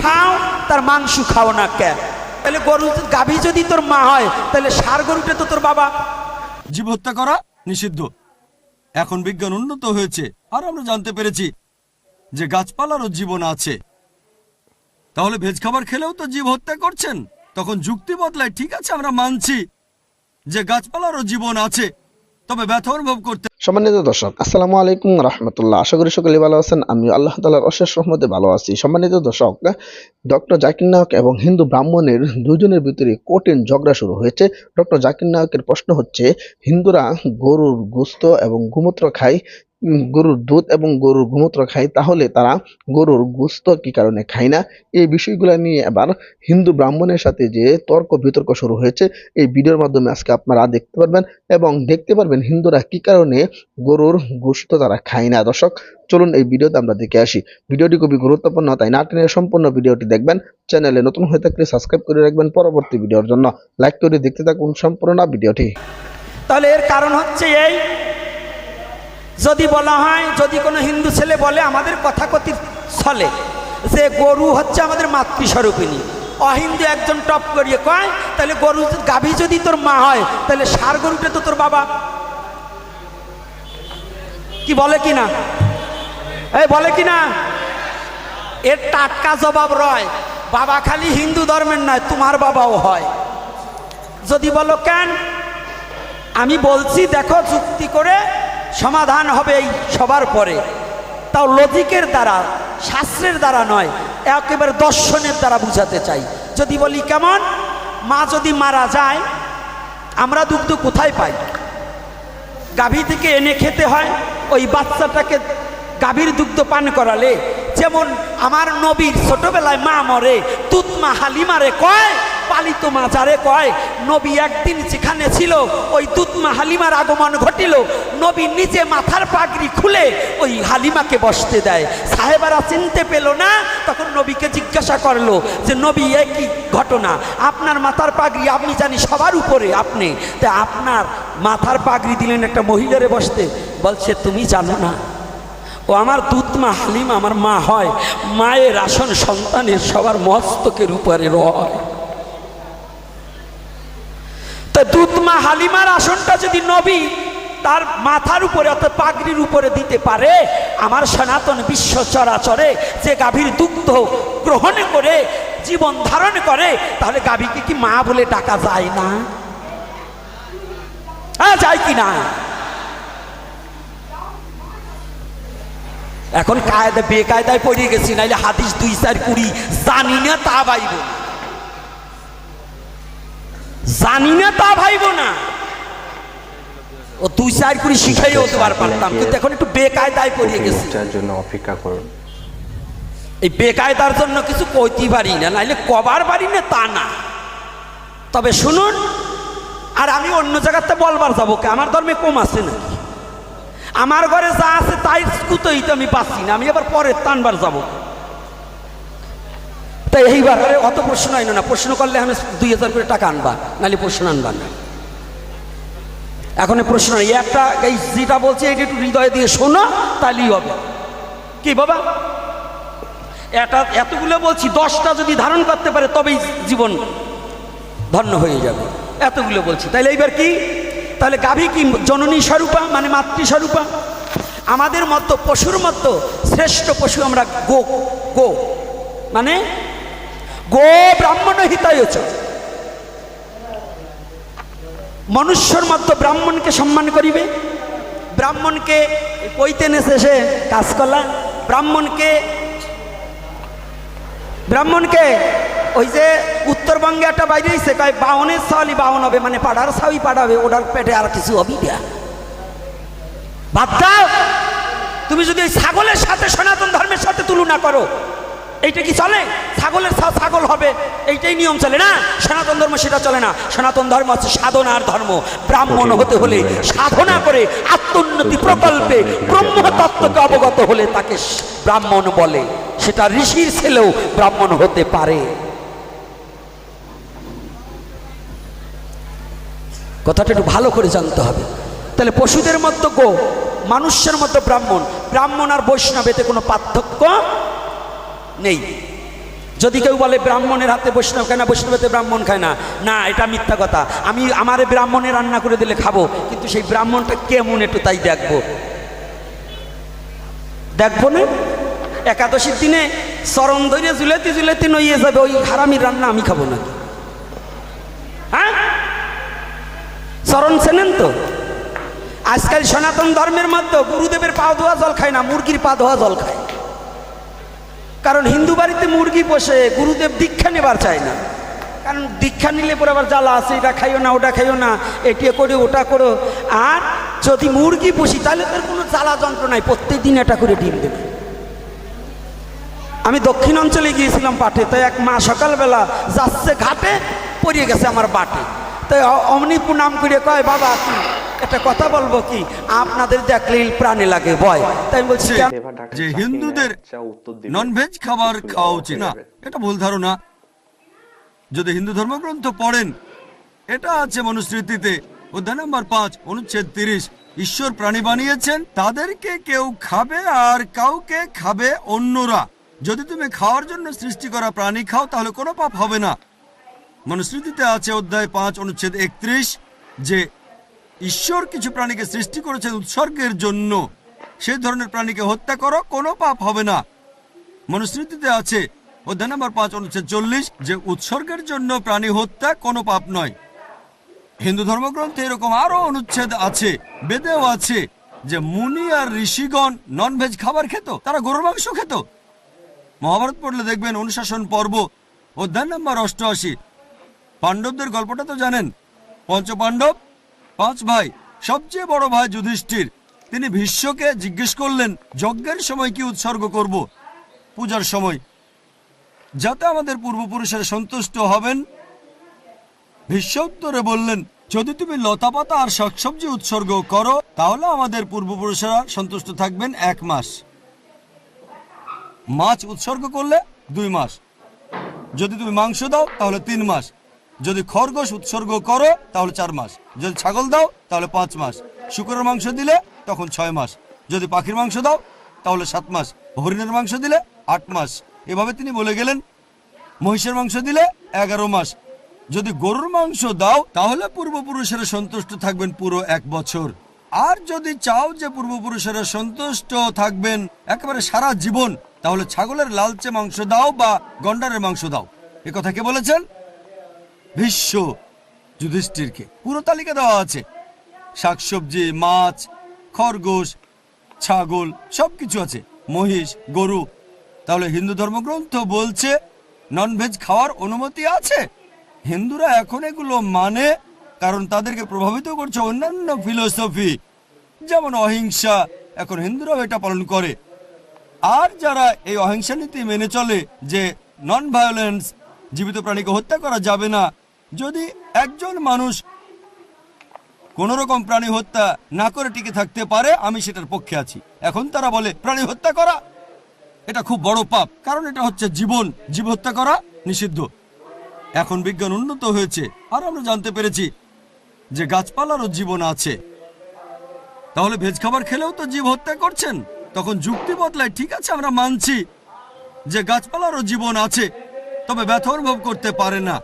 খাও, তার মাংস খাও না কে? তাহলে গরু গাভী যদি তোর মা হয়, তাহলে সার গরুটা তো তোর বাবা। জীব হত্যা করা নিষিদ্ধ। এখন বিজ্ঞান উন্নত হয়েছে, আর আমরা জানতে পেরেছি যে গাছপালারও জীবন আছে। তাহলে ভেজ খাবার খেলেও তো জীব হত্যা করছেন। তখন যুক্তি বদলায়, ঠিক আছে, আমরা মানছি যে গাছপালারও জীবন আছে, তবে ব্যথা অনুভব করতে সম্মানিত দর্শক, আসসালামু আলাইকুম রহমতুল্লাহ। আশা করি সকলে ভালো আছেন। আমি আল্লাহ তালার অশেষ রহমতে ভালো আছি। সম্মানিত দর্শক, ডক্টর জাকির নায়ক এবং হিন্দু ব্রাহ্মণের দুজনের ভিতরে কঠিন ঝগড়া শুরু হয়েছে। ডক্টর জাকির নায়কের প্রশ্ন হচ্ছে, হিন্দুরা গরুর গুস্ত এবং গোমূত্র খায় গরুর দুধ এবং গরুর গোমূত্র খায়, তাহলে তারা গরুর গোস্ত কি কারণে খায় না? এই বিষয়গুলো নিয়ে এবার হিন্দু ব্রাহ্মণের সাথে যে তর্ক বিতর্ক শুরু হয়েছে, এই ভিডিওর মাধ্যমে আজকে আপনারা দেখতে পারবেন এবং দেখতে পারবেন হিন্দুরা কি কারণে গরুর গোস্ত তারা খায় না। দর্শক, চলুন এই ভিডিওতে আমরা দেখে আসি। ভিডিওটি খুবই গুরুত্বপূর্ণ, তাই না টেনে সম্পূর্ণ ভিডিওটি দেখবেন। চ্যানেলে নতুন হয়ে থাকলে সাবস্ক্রাইব করে রাখবেন পরবর্তী ভিডিওর জন্য। লাইক করে দেখতে থাকুন সম্পূর্ণ ভিডিওটি। তাহলে এর কারণ হচ্ছে এই যদি বলা হয়, যদি কোনো হিন্দু ছেলে বলে, আমাদের কথাকথিত চলে। যে গরু হচ্ছে আমাদের মাতৃস্বরূপিণী। অহিন্দু একজন টপ করিয়ে কয়, তাহলে গরু গাভী যদি তোর মা হয়, তাহলে সার গরুটা তো তোর বাবা। কি বলে কি না? এই বলে কি না? এর টাটকা জবাব রয়, বাবা খালি হিন্দু ধর্মের নয়, তোমার বাবাও হয়। যদি বলো কেন? আমি বলছি, দেখো, যুক্তি করে সমাধান হবে এই সবার পরে। তাও লজিকের দ্বারা, শাস্ত্রের দ্বারা নয়, একেবারে দর্শনের দ্বারা বুঝাতে চাই। যদি বলি কেমন? মা যদি মারা যায়, আমরা দুগ্ধ কোথায় পাই? গাভী থেকে এনে খেতে হয়, ওই বাচ্চাটাকে গাভীর দুগ্ধ পান করালে। যেমন আমার নবীর ছোটবেলায় মা মরে, তুতমা হালিমারে কয় পালিত মা যারে কয়, নবী একদিন যেখানে ছিল, ওই দুতমা হালিমার আগমন ঘটিল। নবী নিজে মাথার পাগড়ি খুলে ওই হালিমাকে বসতে দেয়। সাহেবারা চিনতে পেল না, তখন নবীকে জিজ্ঞাসা করল যে, নবী একই ঘটনা? আপনার মাথার পাগড়ি আমি জানি সবার উপরে আপনি। তা আপনার মাথার পাগড়ি দিলেন একটা মহিলারে বসতে। বলছে, তুমি জানো না, ও আমার দুধমা হালিমা, আমার মা হয়। মায়ের আসন সন্তানের সবার মস্তকের উপরে রয়। দুধমা হালিমার আসনটা যদি নবী তার মাথার উপরে অর্থাৎ পাগড়ির উপরে দিতে পারে, আমার সনাতন বিশ্ব চরাচরে যে গাভীর দুগ্ধ গ্রহণ করে, জীবন ধারণ করে, তাহলে গাভীকে কি মা বলে ডাকা যায় না? হ্যাঁ যায় কি না? এখন কায়দা বেকায়দায় পড়ে গেছি, নাইলে হাদিস দুই চার কুড়ি জানি না তা পাইব না জানি না তা ভাইব না। ও দুই চার কুড়ি শিখাই হতে পারতাম কিন্তু এখন একটু বেকায়দায় পড়িয়ে গেছি। জন্য অপেক্ষা করুন। এই বেকায়দার জন্য কিছু কইতে পারি না নাইলে কবার পারি না তা না। তবে শুনুন আর আমি অন্য জায়গাতে বলবার যাব কে আমার ধর্মে কম আছে নাকি? আমার ঘরে যা আছে তাই কুতোই তো আমি পাচ্ছি না আমি আবার পরে টানবার যাব। তাই এইবার অত প্রশ্ন আইনো না। প্রশ্ন করলে আমি দুই হাজার করে টাকা আনবা, নাহলে প্রশ্ন আনবা না। এখন প্রশ্ন এই একটা এই যেটা বলছে এটা একটু হৃদয় দিয়ে শোনো, তাহলেই হবে। কি বাবা? এটা এতগুলো বলছি, দশটা যদি ধারণ করতে পারে তবেই জীবন ধন্য হয়ে যাবে। এতগুলো বলছি। তাহলে এইবার কি? তাহলে গাভী কি জননী স্বরূপা মানে মাতৃস্বরূপা আমাদের মতো, পশুর মতো শ্রেষ্ঠ পশু আমরা গো গো। মানে গো ব্রাহ্মণ হিতায়চ। মনুষ্যর মতো ব্রাহ্মণকে সম্মান করিবে। ব্রাহ্মণকে কইতে সে কাজ করলা ব্রাহ্মণকে ব্রাহ্মণকে ওই যে উত্তরবঙ্গে একটা বাইরে হয়েছে কয় বাউনের সাওয়ালি বাউন হবে মানে পাড়ার সাউই পাড়াবে, ওটার পেটে আর কিছু হবি দেয়া বাদ তুমি যদি ওই ছাগলের সাথে সনাতন ধর্মের সাথে তুলনা করো এইটা কি চলে? ছাগলের ছাগল হবে। এইটাই নিয়ম চলে না? সনাতন ধর্ম সেটা চলে না। সনাতন ধর্ম হচ্ছে সাধনার ধর্ম। ব্রাহ্মণ হতে হলে সাধনা করে আত্মোন্নতি প্রকল্পে ব্রহ্মতত্ত্বকে অবগত হলে তাকে ব্রাহ্মণ বলে। সেটা ঋষির ছেলেও ব্রাহ্মণ হতে পারে। কথাটা একটু ভালো করে জানতে হবে। তাহলে পশুদের মতো গো, মানুষের মতো ব্রাহ্মণ। ব্রাহ্মণ আর বৈষ্ণব এতে কোনো পার্থক্য নেই। যদি কেউ বলে ব্রাহ্মণের হাতে বৈষ্ণব খায় না বৈষ্ণবেতে ব্রাহ্মণ খায় না না, এটা মিথ্যা কথা। আমি আমারে ব্রাহ্মণে রান্না করে দিলে খাব, কিন্তু সেই ব্রাহ্মণটা কেমন একটু তাই দেখব। দেখব না? একাদশীর দিনে চরণ ধরে জুলেতে জুলেতে নইয়ে যাবে, ওই হারামির রান্না আমি খাব না হ্যাঁ? চরণ চেনেন তো? আজকাল সনাতন ধর্মের মধ্যে গুরুদেবের পা ধোয়া জল খায় না, মুরগির পা ধোয়া জল খায়। কারণ হিন্দু বাড়িতে মুরগি পোষে, গুরুদেব দীক্ষা নেবার চায় না। কারণ দীক্ষা নিলে পরে আবার জ্বালা আছে এটা খাইও না, ওটা খাইও না এটিও করে, ওটা করো। আর যদি মুরগি পুষি, তাহলে তার কোনো জ্বালা যন্ত্র নাই প্রত্যেক দিন এটা করে ডিম দেবে। আমি দক্ষিণ অঞ্চলে গিয়েছিলাম পাটে তাই এক মা সকালবেলা যাচ্ছে ঘাটে, পড়িয়ে গেছে আমার বাটে। তাই অমনি প্রণাম করে কয়, বাবা একটা কথা বলব কি? আপনাদের দেখলেই প্রাণে লাগে ভয়। তাই আমি বলছি যে হিন্দুদের ননভেজ খাবার খাওয়া উচিত না এটা ভুল ধারণা। যদি হিন্দু ধর্মগ্রন্থ পড়েন এটা আছে মনুস্মৃতিতে অধ্যায় নম্বর পাঁচ অনুচ্ছেদ তিরিশ ঈশ্বর প্রাণী বানিয়েছেন তাদেরকে কেউ খাবে আর কাউকে খাবে অন্যরা। যদি তুমি খাওয়ার জন্য সৃষ্টি করা প্রাণী খাও তাহলে কোনো পাপ হবে না। মনুস্মৃতিতে আছে অধ্যায় পাঁচ অনুচ্ছেদ একত্রিশ যে ঈশ্বর কিছু প্রাণীকে সৃষ্টি করেছেন উৎসর্গের জন্য। সেই ধরনের প্রাণীকে হত্যা করো কোনো পাপ হবে না। মনুস্মৃতিতে আছে, অধ্যায় নম্বর পাঁচ, অনুচ্ছেদ চল্লিশ, যে উৎসর্গের জন্য প্রাণী হত্যা কোনো পাপ নয়। হিন্দু ধর্মগ্রন্থে এরকম আরও অনুচ্ছেদ আছে, বেদেও আছে, যে মুনি আর ঋষিগণ ননভেজ খাবার খেত, তারা গরুর মাংস খেত। মহাভারত পড়লে দেখবেন অনুশাসন পর্ব, অধ্যায় নম্বর অষ্টআশি। পাণ্ডবদের গল্পটা তো জানেন, পঞ্চপাণ্ডব পাঁচ ভাই, সবচেয়ে বড় ভাই যুধিষ্ঠির। তিনি ভীষ্মকে জিজ্ঞেস করলেন, যজ্ঞের সময় কি উৎসর্গ করব? পূজার সময়, যাতে আমাদের পূর্বপুরুষেরা সন্তুষ্ট হবেন। ভীষ্ম উত্তরে বললেন, যদি তুমি লতাপাতা আর শাকসবজি উৎসর্গ করো, তাহলে আমাদের পূর্বপুরুষেরা সন্তুষ্ট থাকবেন এক মাস। মাছ উৎসর্গ করলে দুই মাস। যদি তুমি মাংস দাও, তাহলে তিন মাস। যদি খরগোশ উৎসর্গ করো, তাহলে চার মাস। যদি ছাগল দাও, তাহলে পাঁচ মাস। শুকরের মাংস দিলে তখন ছয় মাস। যদি পাখির মাংস দাও, তাহলে সাত মাস। হরিণের মাংস দিলে আট মাস। এভাবে তিনি বলে গেলেন। মহিষের মাংস দিলে এগারো মাস। যদি গরুর মাংস দাও, তাহলে পূর্বপুরুষেরা সন্তুষ্ট থাকবেন পুরো এক বছর। আর যদি চাও যে পূর্বপুরুষেরা সন্তুষ্ট থাকবেন একেবারে সারা জীবন, তাহলে ছাগলের লালচে মাংস দাও বা গন্ডারের মাংস দাও। এ কথা কে বলেছেন? ভীষ্ম যুধিষ্ঠিরকে। পুরো তালিকা দেওয়া আছে। শাকসবজি, মাছ, খরগোশ, ছাগল, সবকিছু আছে। মহিষ, গরু। তাহলে হিন্দু ধর্মগ্রন্থ বলছে ননভেজ খাওয়ার অনুমতি আছে? হিন্দুরা এখন এগুলো মানে কারণ তাদেরকে প্রভাবিত করছে অন্যান্য ফিলোসফি যেমন অহিংসা, এখন হিন্দুরাও এটা পালন করে। আর যারা এই অহিংসা নীতি মেনে চলে, যে নন ভায়োলেন্স জীবিত প্রাণীকে হত্যা করা যাবে না যদি একজন মানুষ কোন রকম প্রাণী হত্যা না করে টিকে থাকতে পারে, আমি সেটার পক্ষে আছি। এখন তারা বলে, প্রাণী হত্যা করা, এটা খুব বড় পাপ। কারণ এটা হচ্ছে জীবন, জীব হত্যা করা নিষিদ্ধ। এখন বিজ্ঞান উন্নত হয়েছে, আর আমরা জানতে পেরেছি যে গাছপালারও জীবন আছে। তাহলে ভেজ খাবার খেলেও তো জীব হত্যা করছেন। তখন যুক্তি বদলায়, ঠিক আছে, আমরা মানছি যে গাছপালারও জীবন আছে, তবে ব্যথা অনুভব করতে পারে না।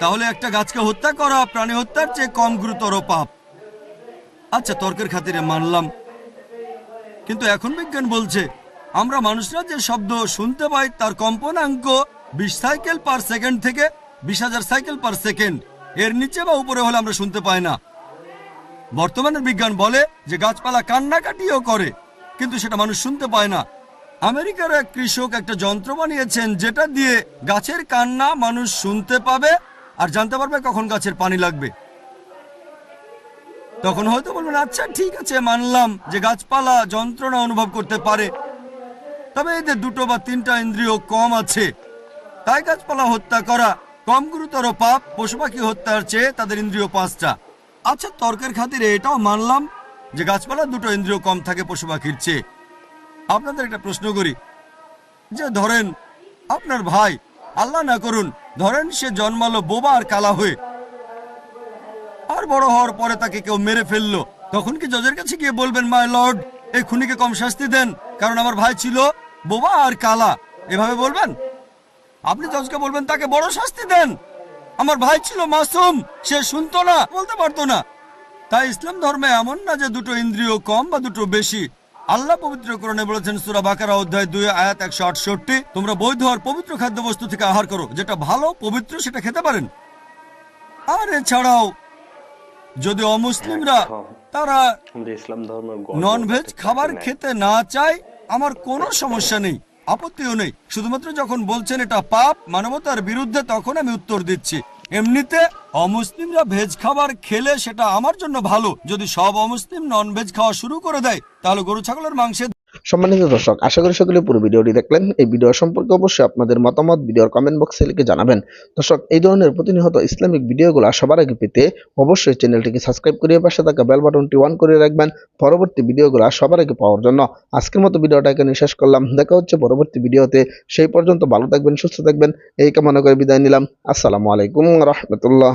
তাহলে একটা গাছকে হত্যা করা, প্রাণী হত্যার চেয়ে কম গুরুতর পাপ। আচ্ছা তর্কের খাতিরে মানলাম। কিন্তু এখন বিজ্ঞান বলছে, আমরা মানুষরা যে শব্দ শুনতে পাই, তার কম্পনাঙ্ক বিশ সাইকেল পার সেকেন্ড থেকে বিশ হাজার সাইকেল পার সেকেন্ড। এর নিচে বা উপরে হলে আমরা শুনতে পাই না। বর্তমানের বিজ্ঞান বলে যে গাছপালা কান্নাকাটিও করে, কিন্তু সেটা মানুষ শুনতে পায় না। আমেরিকার এক কৃষক একটা যন্ত্র বানিয়েছেন, যেটা দিয়ে গাছের কান্না মানুষ শুনতে পাবে আর জানতে পারবে কখন গাছের পানি লাগবে। তখন হয়তো বলবেন আচ্ছা ঠিক আছে, মানলাম যে গাছপালা যন্ত্রণা অনুভব করতে পারে। তবে এদের দুটো বা তিনটা ইন্দ্রিয় কম আছে। তাই গাছপালা হত্যা করা, কম গুরুতর পাপ, পশু পাখি হত্যার চেয়ে তাদের ইন্দ্রিয় পাঁচটা। আচ্ছা তর্কের খাতিরে এটাও মানলাম যে গাছপালার দুটো ইন্দ্রিয় কম থাকে পশু পাখির চেয়ে। আপনাদের একটা প্রশ্ন করি। যে ধরেন, আপনার ভাই, আল্লাহ না করুন ধরেন সে জন্মালো বোবা আর কালা হয়ে। আর বড় হওয়ার পরে তাকে কেউ মেরে ফেলল। তখন কি জজের কাছে গিয়ে বলবেন মাই লর্ড এই খুনিকে কম শাস্তি দেন, কারণ আমার ভাই ছিল বোবা আর কালা। এভাবে বলবেন? আপনি জজকে বলবেন, তাকে বড় শাস্তি দেন। আমার ভাই ছিল মাসুম, সে শুনতো না, বলতে পারতো না। তাই ইসলাম ধর্মে এমন না যে দুটো ইন্দ্রিয় কম বা দুটো বেশি। আল্লাহ পবিত্রকরণে বলেছেন সুরা বাকারা অধ্যায় দুই আয়াত একশো আটষট্টি তোমরা বৈধ আর পবিত্র খাদ্যবস্তু থেকে আহার করো যেটা ভালো পবিত্র সেটা খেতে পারেন। আর এছাড়াও যদি অমুসলিমরা তারা যে ইসলাম ধর্মের গর্ব নন ভেজ খাবার খেতে না চায় আমার কোনো সমস্যা নেই আপত্তিও নেই। শুধুমাত্র যখন বলছেন এটা পাপ মানবতার বিরুদ্ধে তখন আমি উত্তর দিচ্ছি। এমনিতে অমুসলিমরা ভেজ খাবার খেলে সেটা আমার জন্য ভালো। যদি সব অমুসলিম নন ভেজ খাওয়া শুরু করে দেয়, তাহলে গরু, ছাগলের মাংসের সম্মানিত দর্শক, আশা করি সকলে পুরো ভিডিওটি দেখলেন। এই ভিডিও সম্পর্কে অবশ্যই আপনাদের মতামত ভিডিওর কমেন্ট বক্সে লিখে জানাবেন। দর্শক, এই ধরনের প্রতিনিয়ত ইসলামিক ভিডিওগুলো সবার আগে পেতে অবশ্যই চ্যানেলটিকে সাবস্ক্রাইব করে পাশে থাকা বেল বাটনটি অন করে রাখবেন। পরবর্তী ভিডিওগুলো সবার আগে পাওয়ার জন্য আজকের মতো ভিডিওটা এখানে শেষ করলাম। দেখা হচ্ছে পরবর্তী ভিডিওতে। সেই পর্যন্ত ভালো থাকবেন, সুস্থ থাকবেন। এই কামনা করে বিদায় নিলাম। আসসালামু আলাইকুম রহমতুল্লাহ।